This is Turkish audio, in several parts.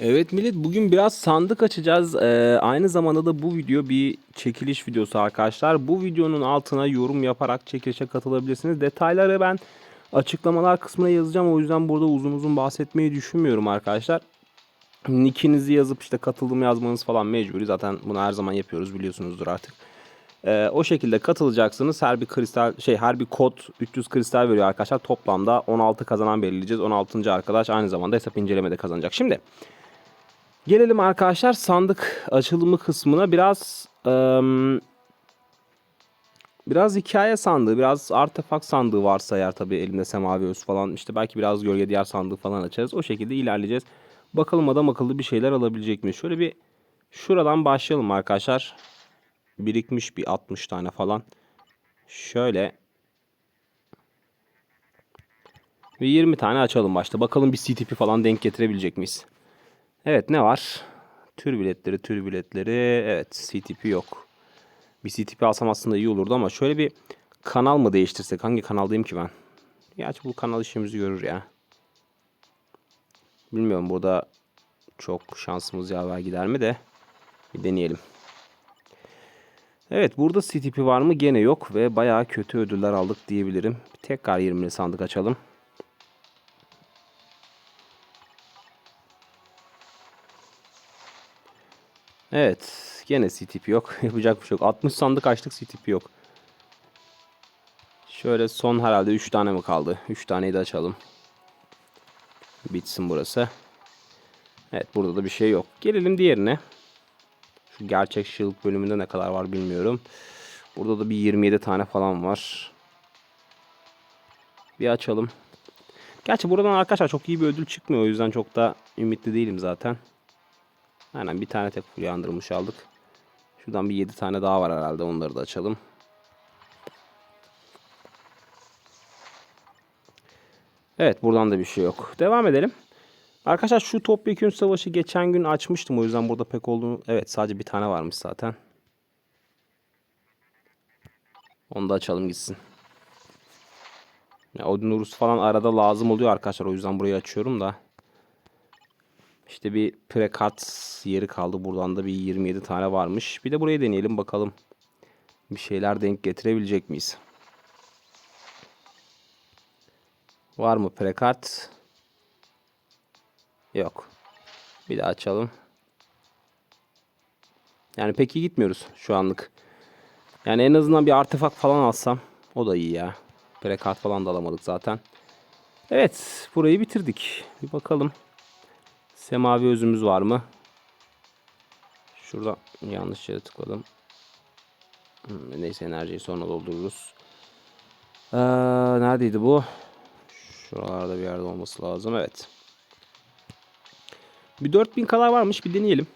Evet millet bugün biraz sandık açacağız. Ee, aynı zamanda da bu video bir çekiliş videosu arkadaşlar. Bu videonun altına yorum yaparak çekilişe katılabilirsiniz. Detayları ben açıklamalar kısmına yazacağım. O yüzden burada uzun uzun bahsetmeyi düşünmüyorum arkadaşlar. Nickinizi yazıp işte katıldım yazmanız falan mecburi. Zaten bunu her zaman yapıyoruz biliyorsunuzdur artık. Ee, o şekilde katılacaksınız. Her bir kristal şey her bir kod 300 kristal veriyor arkadaşlar. Toplamda 16 kazanan belirleyeceğiz. 16. arkadaş aynı zamanda hesap incelemede kazanacak. Şimdi Gelelim arkadaşlar sandık açılımı kısmına biraz ım, biraz hikaye sandığı, biraz artefakt sandığı varsa eğer tabii elimde semavi öz falan işte belki biraz gölge diğer sandığı falan açarız. O şekilde ilerleyeceğiz. Bakalım adam akıllı bir şeyler alabilecek mi? Şöyle bir şuradan başlayalım arkadaşlar. Birikmiş bir 60 tane falan. Şöyle bir 20 tane açalım başta. Bakalım bir CTP falan denk getirebilecek miyiz? Evet ne var? Tür biletleri, tür biletleri. Evet CTP yok. Bir CTP alsam aslında iyi olurdu ama şöyle bir kanal mı değiştirsek? Hangi kanaldayım ki ben? Gerçi bu kanal işimizi görür ya. Bilmiyorum burada çok şansımız yaver gider mi de bir deneyelim. Evet burada CTP var mı? Gene yok ve bayağı kötü ödüller aldık diyebilirim. Tekrar 20'li sandık açalım. Evet. Gene CTP yok. Yapacak bir şey yok. 60 sandık açtık CTP yok. Şöyle son herhalde 3 tane mi kaldı? 3 taneyi de açalım. Bitsin burası. Evet burada da bir şey yok. Gelelim diğerine. Şu gerçek shield bölümünde ne kadar var bilmiyorum. Burada da bir 27 tane falan var. Bir açalım. Gerçi buradan arkadaşlar çok iyi bir ödül çıkmıyor. O yüzden çok da ümitli değilim zaten. Aynen bir tane tek full yandırmış aldık. Şuradan bir 7 tane daha var herhalde. Onları da açalım. Evet buradan da bir şey yok. Devam edelim. Arkadaşlar şu topyekün savaşı geçen gün açmıştım. O yüzden burada pek olduğunu... Evet sadece bir tane varmış zaten. Onu da açalım gitsin. Ya, Odin Urus falan arada lazım oluyor arkadaşlar. O yüzden burayı açıyorum da. İşte bir prekart yeri kaldı. Buradan da bir 27 tane varmış. Bir de burayı deneyelim bakalım. Bir şeyler denk getirebilecek miyiz? Var mı prekart? Yok. Bir daha açalım. Yani pek iyi gitmiyoruz şu anlık. Yani en azından bir artefakt falan alsam o da iyi ya. Prekart falan da alamadık zaten. Evet burayı bitirdik. Bir bakalım. Semavi özümüz var mı? Şurada yanlış yere tıkladım. Hmm, Neyse enerjiyi sonra doldururuz. Ee, neredeydi bu? Şuralarda bir yerde olması lazım. Evet. Bir 4000 kadar varmış. Bir deneyelim.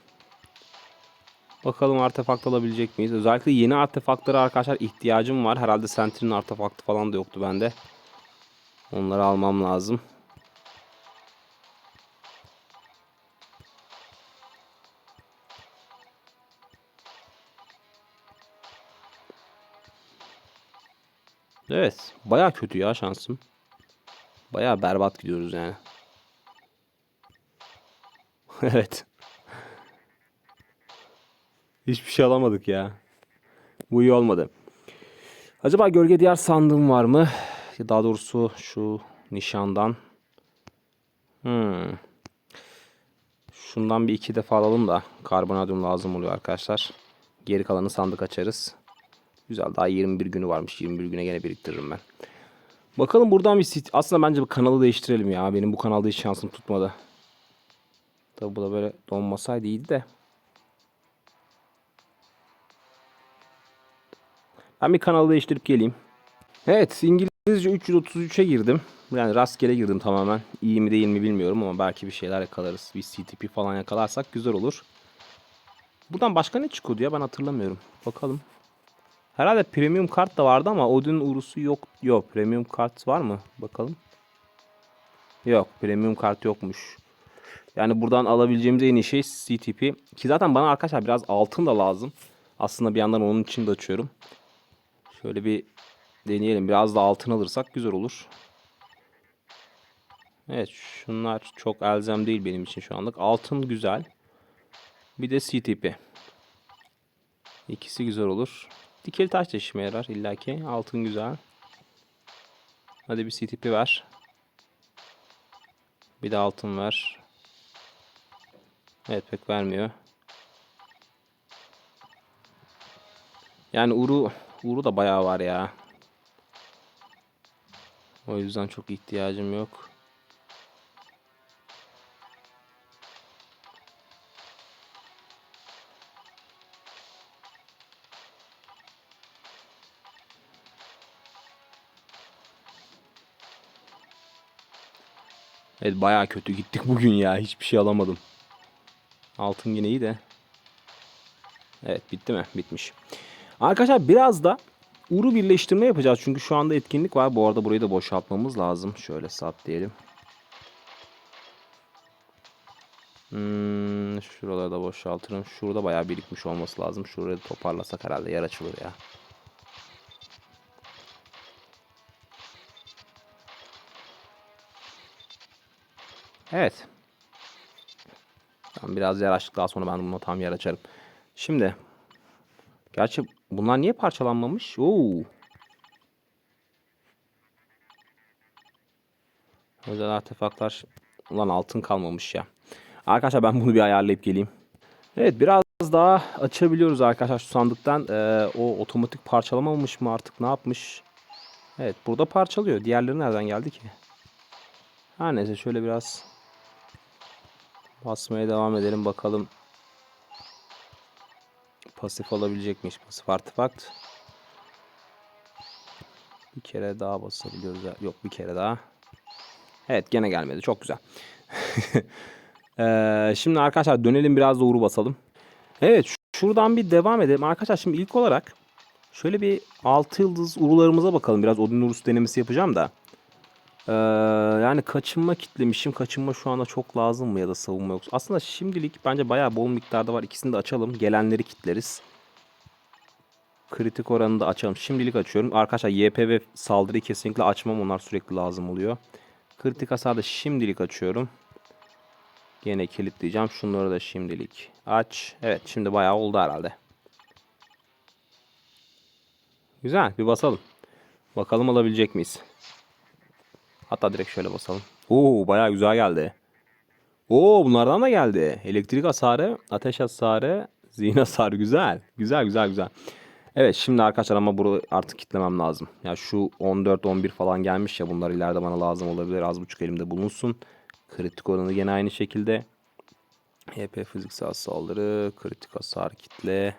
Bakalım artefakt alabilecek miyiz? Özellikle yeni artefaktlara arkadaşlar ihtiyacım var. Herhalde Sentry'nin artefaktı falan da yoktu bende. Onları almam lazım. Evet. Baya kötü ya şansım. Baya berbat gidiyoruz yani. evet. Hiçbir şey alamadık ya. Bu iyi olmadı. Acaba gölge diğer sandığım var mı? Daha doğrusu şu nişandan. Hmm. Şundan bir iki defa alalım da karbonadium lazım oluyor arkadaşlar. Geri kalanı sandık açarız. Güzel daha 21 günü varmış. 21 güne gene biriktiririm ben. Bakalım buradan bir sit. Aslında bence bu kanalı değiştirelim ya. Benim bu kanalda hiç şansım tutmadı. Tabi bu da böyle donmasaydı iyiydi de. Ben bir kanalı değiştirip geleyim. Evet İngilizce 333'e girdim. Yani rastgele girdim tamamen. İyi mi değil mi bilmiyorum ama belki bir şeyler yakalarız. Bir CTP falan yakalarsak güzel olur. Buradan başka ne çıkıyordu ya ben hatırlamıyorum. Bakalım. Herhalde premium kart da vardı ama Odin Urus'u yok. Yok premium kart var mı? Bakalım. Yok premium kart yokmuş. Yani buradan alabileceğimiz en iyi şey CTP. Ki zaten bana arkadaşlar biraz altın da lazım. Aslında bir yandan onun için de açıyorum. Şöyle bir deneyelim. Biraz da altın alırsak güzel olur. Evet şunlar çok elzem değil benim için şu anlık. Altın güzel. Bir de CTP. İkisi güzel olur. Dikili taş da işime yarar illaki. Altın güzel. Hadi bir CTP ver. Bir de altın ver. Evet pek vermiyor. Yani Uru Uru da bayağı var ya. O yüzden çok ihtiyacım yok. Evet bayağı kötü gittik bugün ya. Hiçbir şey alamadım. Altın yine iyi de. Evet bitti mi? Bitmiş. Arkadaşlar biraz da uru birleştirme yapacağız. Çünkü şu anda etkinlik var. Bu arada burayı da boşaltmamız lazım. Şöyle sat diyelim. Hmm, şuraları da boşaltırım. Şurada bayağı birikmiş olması lazım. Şurayı toparlasak herhalde yer açılır ya. Evet. Tamam, biraz yer açtık daha sonra ben buna tam yer açarım. Şimdi. Gerçi bunlar niye parçalanmamış? Oo. Özel artefaktlar. Ulan altın kalmamış ya. Arkadaşlar ben bunu bir ayarlayıp geleyim. Evet biraz daha açabiliyoruz arkadaşlar şu sandıktan. Ee, o otomatik parçalamamış mı artık ne yapmış? Evet burada parçalıyor. Diğerleri nereden geldi ki? Her neyse şöyle biraz basmaya devam edelim bakalım. Pasif alabilecekmiş. Pasif artefakt. Bir kere daha basabiliyoruz. Yok bir kere daha. Evet gene gelmedi. Çok güzel. ee, şimdi arkadaşlar dönelim biraz da uru basalım. Evet şuradan bir devam edelim. Arkadaşlar şimdi ilk olarak şöyle bir 6 yıldız urularımıza bakalım. Biraz Odin Urus denemesi yapacağım da. Ee, yani kaçınma kitlemişim. Kaçınma şu anda çok lazım mı ya da savunma yoksa. Aslında şimdilik bence bayağı bol miktarda var. İkisini de açalım. Gelenleri kitleriz. Kritik oranını da açalım. Şimdilik açıyorum. Arkadaşlar YP ve saldırıyı kesinlikle açmam. Onlar sürekli lazım oluyor. Kritik hasarda şimdilik açıyorum. Gene kilitleyeceğim. Şunları da şimdilik aç. Evet şimdi bayağı oldu herhalde. Güzel bir basalım. Bakalım alabilecek miyiz? Hatta direkt şöyle basalım. Oo bayağı güzel geldi. Oo bunlardan da geldi. Elektrik hasarı, ateş hasarı, zihin hasarı güzel. Güzel güzel güzel. Evet şimdi arkadaşlar ama bunu artık kitlemem lazım. Ya şu 14-11 falan gelmiş ya bunlar ileride bana lazım olabilir. Az buçuk elimde bulunsun. Kritik oranı gene aynı şekilde. HP fiziksel saldırı, kritik hasar kitle.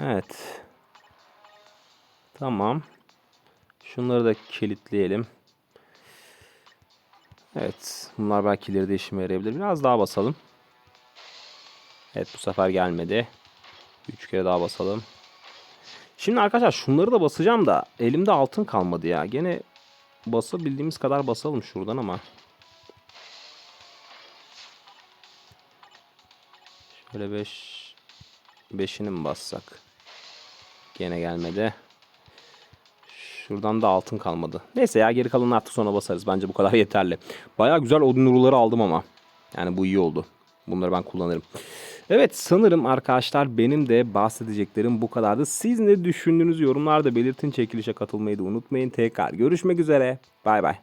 Evet. Tamam. Şunları da kilitleyelim. Evet. Bunlar belki ileride işime yarayabilir. Biraz daha basalım. Evet bu sefer gelmedi. 3 kere daha basalım. Şimdi arkadaşlar şunları da basacağım da elimde altın kalmadı ya. Gene basabildiğimiz kadar basalım şuradan ama. Şöyle 5 beş, 5'ini mi bassak? Gene gelmedi. Şuradan da altın kalmadı. Neyse ya geri kalanını artık sonra basarız. Bence bu kadar yeterli. Baya güzel odun uruları aldım ama. Yani bu iyi oldu. Bunları ben kullanırım. Evet sanırım arkadaşlar benim de bahsedeceklerim bu kadardı. Siz ne düşündüğünüzü yorumlarda belirtin. Çekilişe katılmayı da unutmayın. Tekrar görüşmek üzere. Bay bay.